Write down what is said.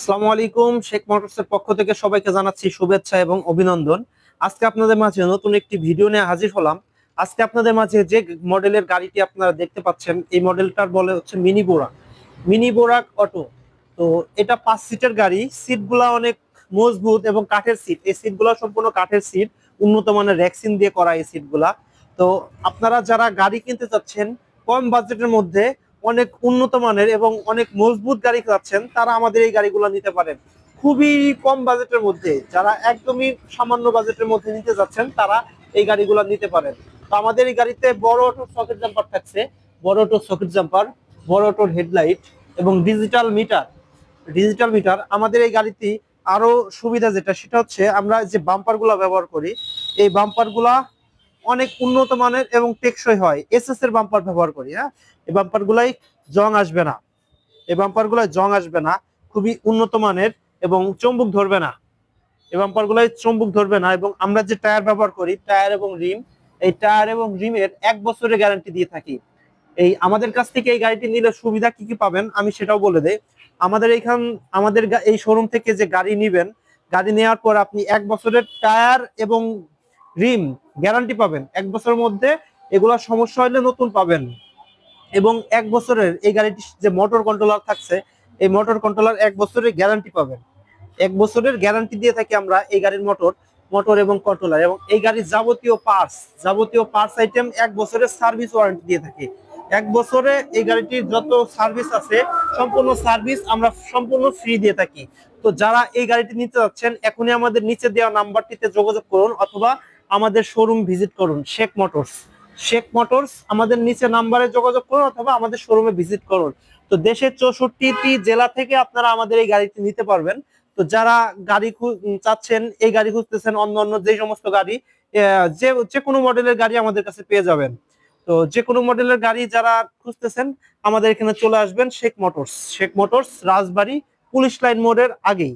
আসসালামু আলাইকুম, শেখ মোটরসের পক্ষ থেকে সবাইকে জানাচ্ছি শুভেচ্ছা এবং অভিনন্দন। আজকে আপনাদের মাঝে নতুন একটি ভিডিও নিয়ে হাজির হলাম। আজকে আপনাদের মাঝে যে মডেলের গাড়িটি আপনারা দেখতে পাচ্ছেন, এই মডেলটার বলে হচ্ছে mini Borak. Mini Borak auto. তো এটা পাঁচ সিটের গাড়ি, সিটগুলা অনেক মজবুত এবং কাঠের সিট। এই সিটগুলো সম্পূর্ণ কাঠের সিট, উন্নত মানের র্যাক্সিন দিয়ে করা এই সিটগুলা। তো আপনারা যারা গাড়ি কিনতে চাচ্ছেন, কম বাজেটের মধ্যে অনেক উন্নত মানের এবং অনেক মজবুত গাড়ি চাচ্ছেন, তারা আমাদের এই গাড়িগুলো নিতে পারেন। খুবই কম বাজেটের মধ্যে, যারা একদমই সামান্য বাজেটের মধ্যে নিতে যাচ্ছেন তারা এই গাড়িগুলো নিতে পারেন। তো আমাদের এই গাড়িতে বড় অটো সকেট জাম্পার থাকছে, বড় অটো সকেট জাম্পার, বড় অটোর হেডলাইট এবং ডিজিটাল মিটার। ডিজিটাল মিটার আমাদের এই গাড়িতে আরও সুবিধা যেটা, সেটা হচ্ছে আমরা যে বাম্পার ব্যবহার করি, এই বাম্পার অনেক উন্নত মানের এবং টেকসই হয়। এসএস এর বাম্পার ব্যবহার করি হ্যাঁ? এই বাম্পার গুলাই জং আসবে না। এই বাম্পার গুলাই জং আসবে না, খুবই উন্নত মানের এবং চম্বুক ধরবে না। এই বাম্পার গুলাই চম্বুক ধরবে না এবং আমরা যে টায়ার ব্যবহার করি টায়ার এবং রিম এই টায়ার এবং রিমের এক বছরের গ্যারান্টি দিয়ে থাকি। এই আমাদের কাছ থেকে এই গাড়িটি নিলে সুবিধা কি কি পাবেন আমি সেটাও বলে দেই। আমাদের এইখান, আমাদের এই শোরুম থেকে যে গাড়ি নিবেন, গাড়ি নেওয়ার পর আপনি এক বছরের টায়ার এবং রিম গ্যারান্টি পাবেন। এক বছরের মধ্যে এগুলা সমস্যা হলে নতুন পাবেন। এবং এক বছরের এই গাড়িটির যে মোটর কন্ট্রোলার থাকছে, এই মোটর কন্ট্রোলার এক বছরের গ্যারান্টি পাবেন। এক বছরের গ্যারান্টি দিয়ে থাকি আমরা এই গাড়ির মোটর মোটর এবং কন্ট্রোলার এবং এই গাড়ির যাবতীয় পার্টস যাবতীয় পার্টস আইটেম এক বছরের সার্ভিস ওয়ারেন্টি দিয়ে থাকি। এক বছরে এই গাড়িটির যত সার্ভিস আছে, সম্পূর্ণ সার্ভিস আমরা সম্পূর্ণ ফ্রি দিয়ে থাকি। তো যারা এই গাড়িটি নিতে যাচ্ছেন, এখনই আমাদের নিচে দেওয়া নাম্বারটিতে যোগাযোগ করুন অথবা আমাদের শোরুম ভিজিট করুন শেখ মোটরস শেখ মোটরস আমাদের নিচে নাম্বারে যোগাযোগ করুন অথবা আমাদের শোরুমে ভিজিট করুন। তো দেশের চৌষট্টিটি জেলা থেকে আপনারা আমাদের এই গাড়িটি নিতে পারবেন। তো যারা গাড়ি চাচ্ছেন, এই গাড়ি খুঁজতেছেন, অন্য অন্য যে সমস্ত গাড়ি যে যে কোনো মডেলের গাড়ি আমাদের কাছে পেয়ে যাবেন। তো যে কোনো মডেলের গাড়ি যারা খুঁজতেছেন, আমাদের এখানে চলে আসবেন Sheikh motors Sheikh motors Rajbari police line মোড়ের আগেই।